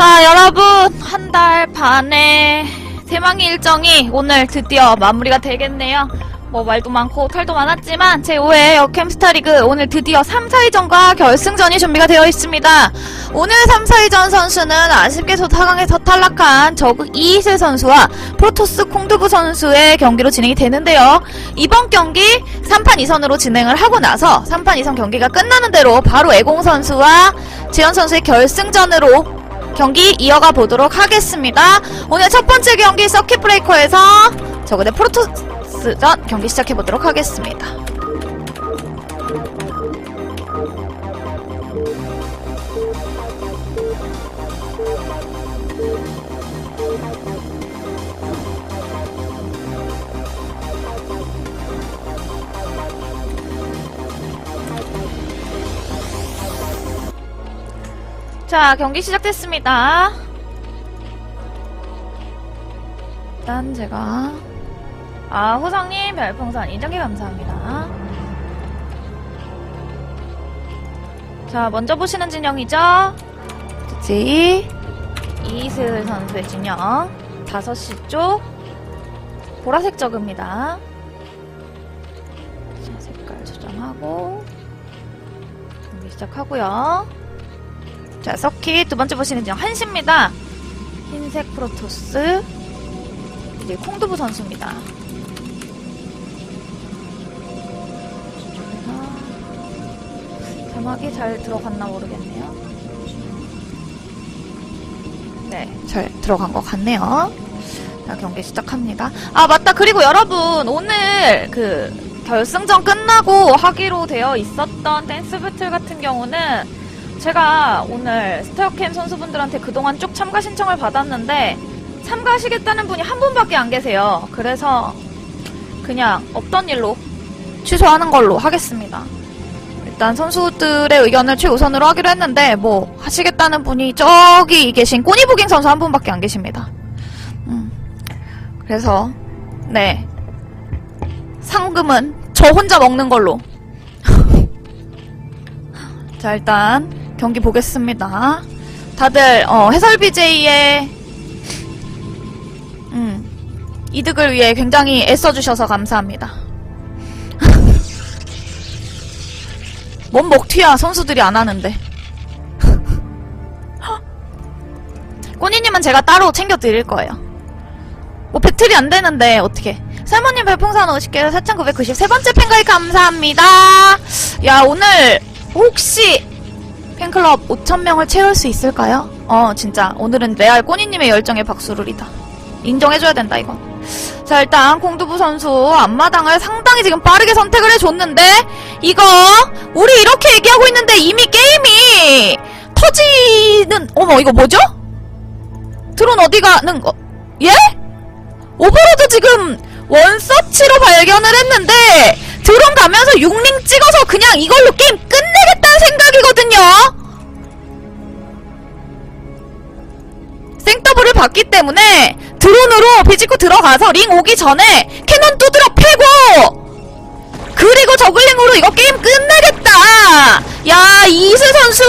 자, 여러분, 한 달 반의 대망의 일정이 오늘 드디어 마무리가 되겠네요. 뭐 말도 많고 털도 많았지만 제5회 역캠스타 리그 오늘 드디어 3, 4위전과 결승전이 준비가 되어 있습니다. 오늘 3, 4위전 선수는 아쉽게도 4강에서 탈락한 저그 이희슬 선수와 프로토스 콩두부 선수의 경기로 진행이 되는데요. 이번 경기 3판 2선으로 진행을 하고 나서 3판 2선 경기가 끝나는 대로 바로 애공 선수와 재현 선수의 결승전으로 경기 이어가 보도록 하겠습니다. 오늘 첫 번째 경기 서킷 브레이커에서 저그대 프로토스전 경기 시작해 보도록 하겠습니다. 자, 경기 시작됐습니다. 일단 제가 아, 호성님 별풍선 인정기 감사합니다. 자, 먼저 보시는 진영이죠? 그치? 이슬 선수의 진영. 5시 쪽. 보라색 저그입니다. 자, 색깔 조정하고. 경기 시작하고요. 자, 서킷 두 번째 보시는 진영 한시입니다. 흰색 프로토스. 이제 콩두부 선수입니다. 자막이 잘 들어갔나 모르겠네요. 네, 잘 들어간 것 같네요. 자, 경기 시작합니다. 아, 맞다. 그리고 여러분, 오늘 그 결승전 끝나고 하기로 되어 있었던 댄스 배틀 같은 경우는 제가 오늘 스타어캠 선수분들한테 그동안 쭉 참가 신청을 받았는데 참가하시겠다는 분이 한 분밖에 안 계세요. 그래서 그냥 없던 일로 취소하는 걸로 하겠습니다. 일단 선수들의 의견을 최우선으로 하기로 했는데 뭐 하시겠다는 분이 저기 계신 꼬니부깅 선수 한 분밖에 안 계십니다. 음. 그래서 네 상금은 저 혼자 먹는 걸로. 자 일단 경기 보겠습니다. 다들 어, 해설 BJ의 음, 이득을 위해 굉장히 애써주셔서 감사합니다. 뭔 먹튀야 선수들이 안 하는데. 꼬니님은 제가 따로 챙겨드릴 거예요. 뭐 배틀이 안 되는데 어떻게? 살모님 별풍선 50개 4,993번째 팬가입 감사합니다. 야 오늘 혹시 팬클럽 5,000명을 채울 수 있을까요? 어 진짜 오늘은 레알 꼬니님의 열정에 박수를이다. 인정해줘야 된다 이건. 자 일단 공두부 선수 앞마당을 상당히 지금 빠르게 선택을 해줬는데 이거 우리 이렇게 얘기하고 있는데 이미 게임이 터지는 어머 이거 뭐죠? 드론 어디 가는 거? 예? 오버로드 지금 원서치로 발견을 했는데 드론 가면서 6링 찍어서 그냥 이걸로 게임 끝내겠 다는 생각이거든요. 생더블을 봤기 때문에 드론으로 비집고 들어가서 링 오기 전에 캐논 두드려 패고 그리고 저글링으로 이거 게임 끝내겠다. 야 이슬 선수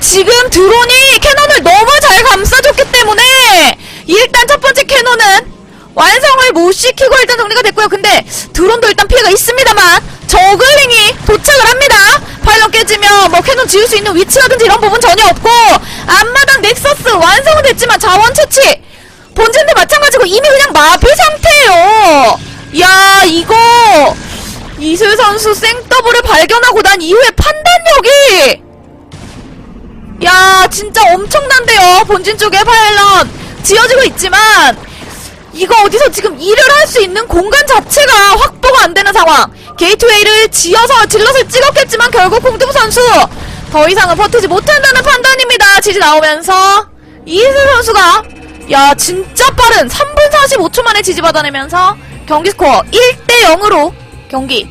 지금 드론이 캐논을 너무 잘 감싸줬기 때문에 일단 첫 번째 캐논은 완성을 못 시키고 일단 정리가 됐고요. 근데 드론도 일단 피해가 있습니다만 저글링이 도착을 합니다. 파일럿 깨지면 뭐 캐논 지을 수 있는 위치라든지 이런 부분 전혀 없고 앞마당 넥서스 완성은 됐지만 자원 채취 본진도 마찬가지고 이미 그냥 마비 상태예요. 야 이거 이슬 선수 생더블을 발견하고 난 이후에 판단력이 야 진짜 엄청난데요. 본진 쪽에 파일럿 지어지고 있지만 이거 어디서 지금 일을 할 수 있는 공간 자체가 확보가 안 되는 상황. 게이트웨이를 지어서 질럿을 찍었겠지만 결국 공두부 선수 더 이상은 버티지 못한다는 판단입니다. 지지 나오면서 이희슬 선수가 야 진짜 빠른 3분 45초 만에 지지 받아내면서 경기 스코어 1대 0으로 경기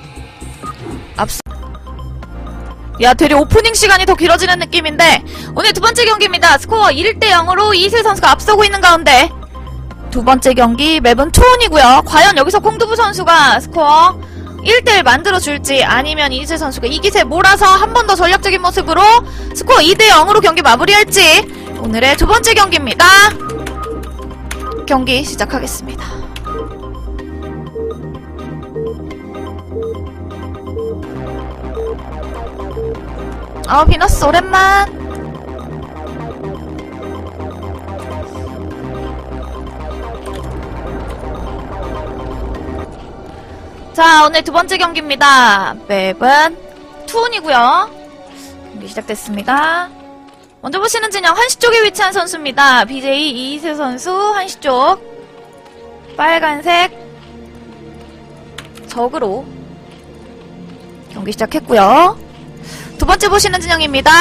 앞서 야, 되려 오프닝 시간이 더 길어지는 느낌인데 오늘 두 번째 경기입니다. 스코어 1대 0으로 이슬 선수가 앞서고 있는 가운데 두 번째 경기 맵은 초원이고요. 과연 여기서 콩두부 선수가 스코어 1대1 만들어줄지 아니면 이슬 선수가 이 기세 몰아서 한 번 더 전략적인 모습으로 스코어 2대 0으로 경기 마무리할지 오늘의 두 번째 경기입니다. 경기 시작하겠습니다. 아, 비너스 오랜만. 자, 오늘 두 번째 경기입니다. 맵은 투혼이고요. 경기 시작됐습니다. 먼저 보시는 진영 한시 쪽에 위치한 선수입니다. BJ 이희세 선수 한시 쪽 빨간색 적으로 경기 시작했고요. 두 번째 보시는 진영입니다.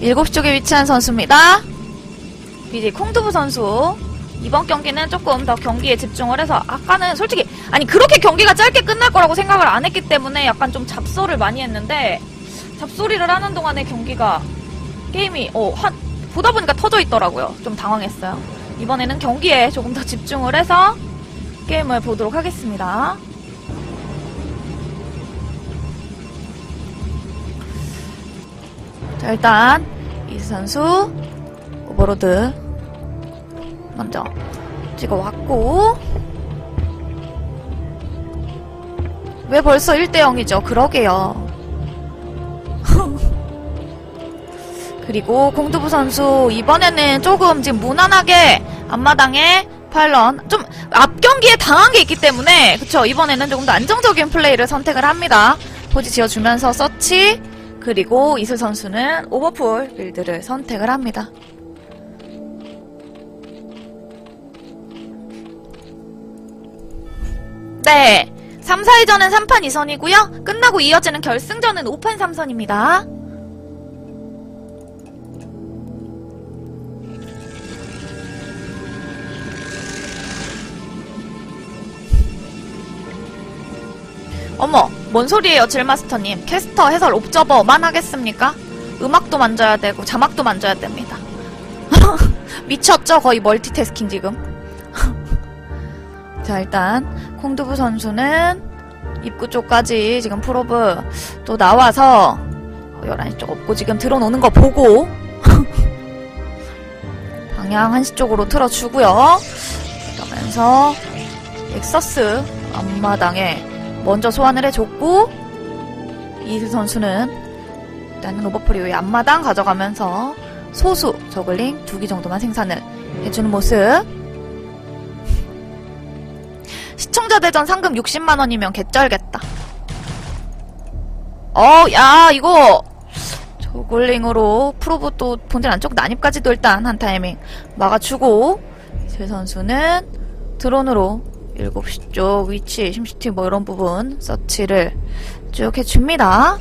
7시 쪽에 위치한 선수입니다. BJ 콩두부 선수 이번 경기는 조금 더 경기에 집중을 해서 아까는 솔직히 아니 그렇게 경기가 짧게 끝날 거라고 생각을 안 했기 때문에 약간 좀 잡소를 많이 했는데 잡소리를 하는 동안에 경기가 게임이 어, 한 보다 보니까 터져 있더라고요. 좀 당황했어요. 이번에는 경기에 조금 더 집중을 해서 게임을 보도록 하겠습니다. 자, 일단 이수 선수 오버로드 먼저 찍어왔고 왜 벌써 1대 0이죠? 그러게요. 그리고 공두부 선수 이번에는 조금 지금 무난하게 앞마당에 파일런 좀 앞 경기에 당한 게 있기 때문에 그쵸 이번에는 조금 더 안정적인 플레이를 선택을 합니다. 포지 지어주면서 서치 그리고 이슬 선수는 오버풀 빌드를 선택을 합니다. 네. 3, 4위전은 3판 2선이고요. 끝나고 이어지는 결승전은 5판 3선입니다. 어머, 뭔 소리예요, 질마스터님. 캐스터 해설 옵저버만 하겠습니까? 음악도 만져야 되고, 자막도 만져야 됩니다. 미쳤죠? 거의 멀티태스킹 지금. 자, 일단, 콩두부 선수는 입구 쪽까지 지금 프로브 또 나와서 11시 쪽 없고 지금 들어오는 거 보고 방향 한시 쪽으로 틀어주고요. 그러면서 엑서스 앞마당에 먼저 소환을 해줬고 이슬 선수는 일단은 오버프리오의 앞마당 가져가면서 소수 저글링 두 기 정도만 생산을 해주는 모습 시청자 대전 상금 60만 원이면 개쩔겠다. 어, 야, 이거 저글링으로 프로브 또 본진 안쪽 난입까지도 일단 한 타이밍 막아주고 제 선수는 드론으로 7시 쪽 위치, 심시티 뭐 이런 부분 서치를 쭉 해줍니다.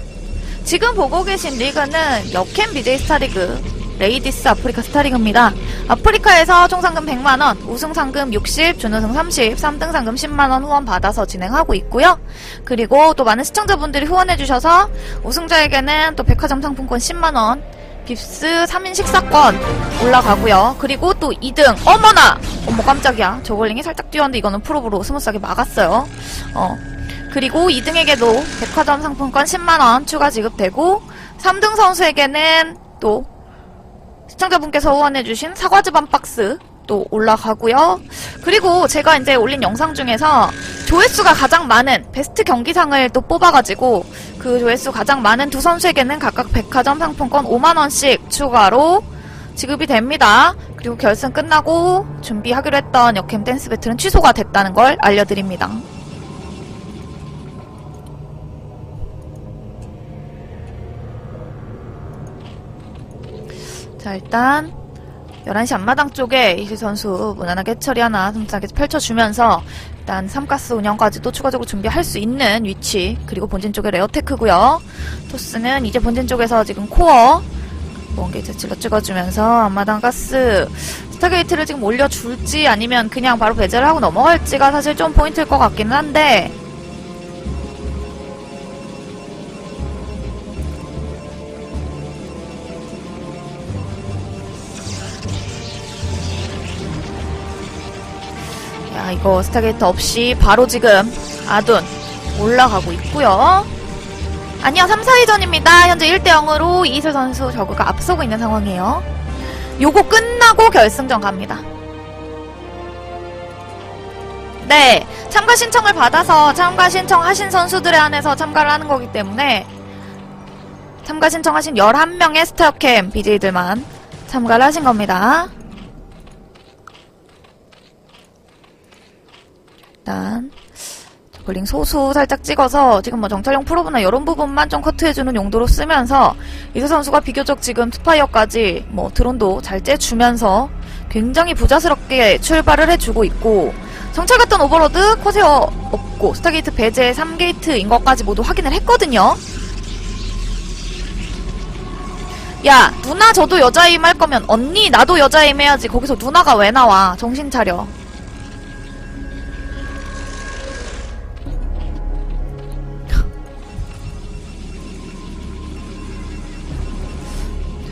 지금 보고 계신 리그는 역캠 BJ 스타리그 레이디스 아프리카 스타리그입니다. 아프리카에서 총 상금 100만원, 우승 상금 60, 준우승 30, 3등 상금 10만원 후원 받아서 진행하고 있고요. 그리고 또 많은 시청자분들이 후원해주셔서 우승자에게는 또 백화점 상품권 10만원, 빕스 3인 식사권 올라가고요. 그리고 또 2등, 어머나! 어머 깜짝이야. 저글링이 살짝 뛰었는데 이거는 프로브로 스무스하게 막았어요. 어. 그리고 2등에게도 백화점 상품권 10만원 추가 지급되고 3등 선수에게는 또 시청자분께서 후원해주신 사과즙 한 박스 또 올라가고요. 그리고 제가 이제 올린 영상 중에서 조회수가 가장 많은 베스트 경기상을 또 뽑아가지고 그 조회수 가장 많은 두 선수에게는 각각 백화점 상품권 5만원씩 추가로 지급이 됩니다. 그리고 결승 끝나고 준비하기로 했던 역캠 댄스 배틀은 취소가 됐다는 걸 알려드립니다. 자, 일단 11시 앞마당 쪽에 이시 선수 무난하게 처리 하나 슴슴하게 펼쳐주면서 일단 삼가스 운영까지도 추가적으로 준비할 수 있는 위치 그리고 본진 쪽에 레어테크고요. 토스는 이제 본진 쪽에서 지금 코어 원게이트 질러 찍어주면서 앞마당 가스 스타게이트를 지금 올려줄지 아니면 그냥 바로 배제를 하고 넘어갈지가 사실 좀 포인트일 것 같기는 한데 야 이거 스타게이트 없이 바로 지금 아둔 올라가고 있고요. 아니요 3, 4위전입니다. 현재 1대 0으로 이슬 선수 저그가 앞서고 있는 상황이에요. 요거 끝나고 결승전 갑니다. 네, 참가 신청을 받아서 참가 신청하신 선수들에 한해서 참가를 하는 거기 때문에 참가 신청하신 11명의 스타어캠 BJ들만 참가를 하신 겁니다. 일단 저글링 소수 살짝 찍어서 지금 뭐 정찰용 프로브나 이런 부분만 좀 커트해주는 용도로 쓰면서 이세 선수가 비교적 지금 스파이어까지 뭐 드론도 잘 째주면서 굉장히 부자스럽게 출발을 해주고 있고 정찰 갔던 오버로드 커세어 없고 스타게이트 배제 3게이트인 것까지 모두 확인을 했거든요. 야 누나 저도 여자임 할 거면 언니 나도 여자임 해야지. 거기서 누나가 왜 나와? 정신 차려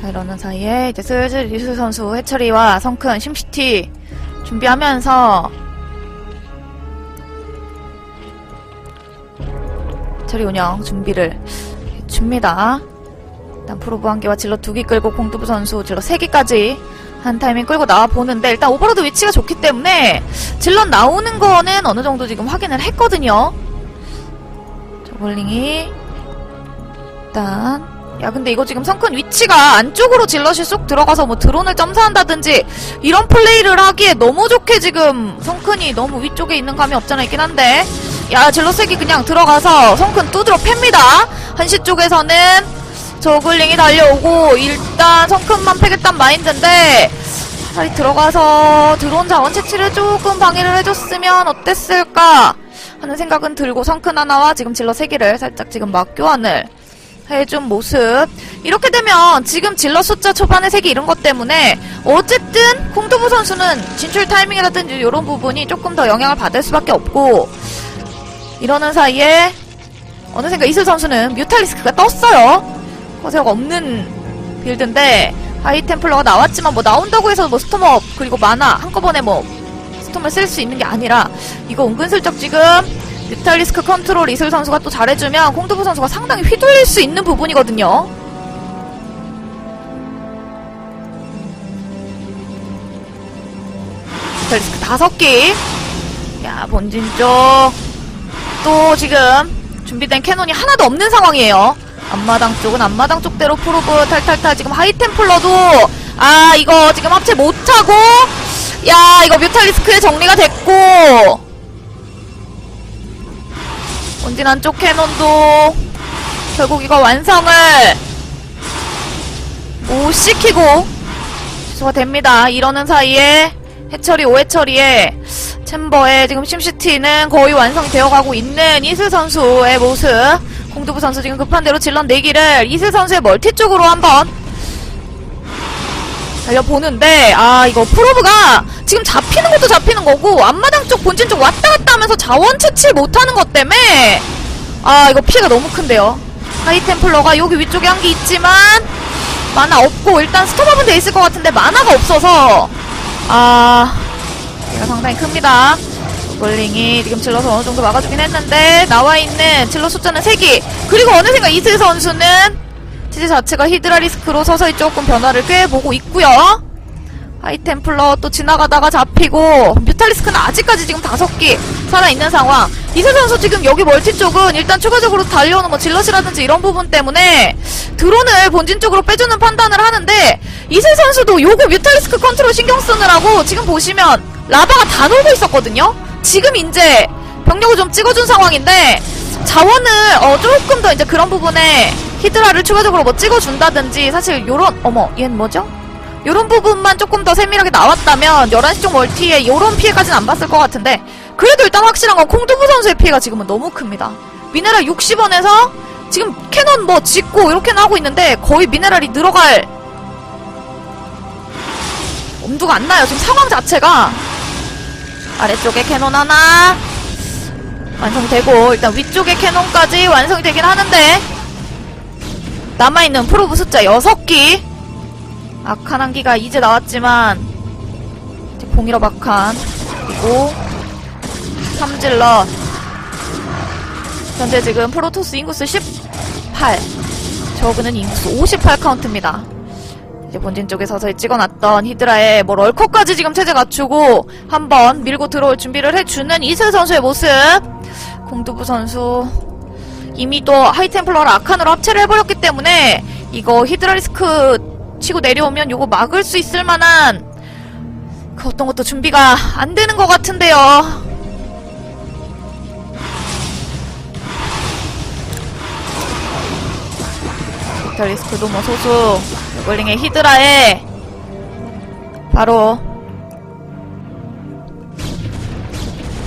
자 이러는 사이에 이제 슬슬 리수 선수 해처리와 성큰 심시티 준비하면서 해처리 운영 준비를 해줍니다 일단 프로브 한 개와 질러 두 개 끌고 공두부 선수 질러 세 개까지 한 타이밍 끌고 나와 보는데 일단 오버로드 위치가 좋기 때문에 질러 나오는 거는 어느 정도 지금 확인을 했거든요. 저볼링이 일단 야 근데 이거 지금 성큰 위치가 안쪽으로 질럿이 쏙 들어가서 뭐 드론을 점사한다든지 이런 플레이를 하기에 너무 좋게 지금 성큰이 너무 위쪽에 있는 감이 없잖아 있긴 한데. 야 질럿 색이 그냥 들어가서 성큰 두드러 팹니다. 한시 쪽에서는 저글링이 달려오고 일단 성큼만 패겠단 마인드인데 차라리 들어가서 드론 자원 채취를 조금 방해를 해줬으면 어땠을까 하는 생각은 들고 성큰 하나와 지금 질러 세 개를 살짝 지금 막 교환을 해준 모습. 이렇게 되면 지금 질러 숫자 세개 이런 것 때문에 어쨌든 콩두부 선수는 진출 타이밍이라든지 이런 부분이 조금 더 영향을 받을 수밖에 없고 이러는 사이에 어느샌가 이슬 선수는 뮤탈리스크가 떴어요. 허세가 없는 빌드인데 하이템플러가 나왔지만 뭐 나온다고 해서 뭐 스톰업 그리고 만화 한꺼번에 뭐 스톰을 쓸 수 있는 게 아니라 이거 은근슬쩍 지금 뮤탈리스크 컨트롤 이슬 선수가 또 잘해주면 콩두부 선수가 상당히 휘둘릴 수 있는 부분이거든요. 뮤탈리스크 다섯 개. 야 본진 쪽. 또 지금 준비된 캐논이 하나도 없는 상황이에요. 앞마당 쪽은 앞마당 쪽대로 프로브 탈탈탈 지금 하이템플러도 아 이거 지금 합체 못하고 야 이거 뮤탈리스크에 정리가 됐고 본진 안쪽 캐논도 결국 이거 완성을 못 시키고 취소가 됩니다. 이러는 사이에 해처리 오해처리에 챔버에 지금 심시티는 거의 완성이 되어가고 있는 이슬 선수의 모습. 공두부 선수 지금 급한 대로 질럿 내기를 이슬 선수의 멀티 쪽으로 한번 달려보는데 아 이거 프로브가 지금 잡히는 것도 잡히는 거고 앞마당 쪽 본진 쪽 왔다 갔다 하면서 자원 채취 못하는 것 때문에 아 이거 피해가 너무 큰데요. 하이템플러가 여기 위쪽에 한개 있지만 만화 없고 일단 스톱업은 돼 있을 것 같은데 만화가 없어서 아 피해가 상당히 큽니다. 볼링이 지금 질러서 어느 정도 막아주긴 했는데 나와 있는 질러 숫자는 3개. 그리고 어느샌가 이슬 선수는 체제 자체가 히드라 리스크로 서서히 조금 변화를 꽤 보고 있고요. 하이템플러 또 지나가다가 잡히고 뮤탈리스크는 아직까지 지금 다섯 개 살아있는 상황. 이슬 선수 지금 여기 멀티 쪽은 일단 추가적으로 달려오는 뭐 질럿이라든지 이런 부분 때문에 드론을 본진 쪽으로 빼주는 판단을 하는데 이슬 선수도 요거 뮤탈리스크 컨트롤 신경 쓰느라고 지금 보시면 라바가 다 놀고 있었거든요. 지금 이제 병력을 좀 찍어준 상황인데 자원을 어 조금 더 이제 그런 부분에 히드라를 추가적으로 뭐 찍어준다든지 사실 요런 어머 얜 뭐죠? 요런 부분만 조금 더 세밀하게 나왔다면 11시 쪽 멀티에 요런 피해까지는 안 봤을 것 같은데 그래도 일단 확실한 건 콩두부 선수의 피해가 지금은 너무 큽니다. 미네랄 60원에서 지금 캐논 뭐 짓고 이렇게는 하고 있는데 거의 미네랄이 늘어갈 엄두가 안 나요. 지금 상황 자체가. 아래쪽에 캐논 하나 완성되고 일단 위쪽에 캐논까지 완성이 되긴 하는데 남아있는 프로브 숫자 6기. 아칸 한기가 이제 나왔지만 이제 공일업 아칸 그리고 삼질럿 현재 지금 프로토스 인구수 18 저그는 인구수 58 카운트입니다. 이제 본진 쪽에 서서히 찍어놨던 히드라에 뭐 럴커까지 지금 체제 갖추고 한번 밀고 들어올 준비를 해주는 이슬 선수의 모습. 공두부 선수 이미 또 하이템플러를 아칸으로 합체를 해버렸기 때문에 이거 히드라 리스크 치고 내려오면 요거 막을 수 있을 만한 그 어떤 것도 준비가 안 되는 것 같은데요. 히드라 리스크도 뭐 소수 저글링의 히드라에 바로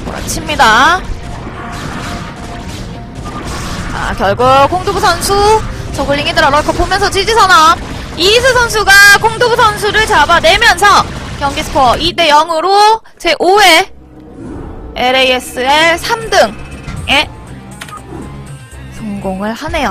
몰아칩니다. 아, 결국 공두부 선수 저글링 히드라 럴커 보면서 지지선언 이희수 선수가 공두부 선수를 잡아내면서 경기 스코어 2대 0으로 제5회 LASL 3등에 성공을 하네요.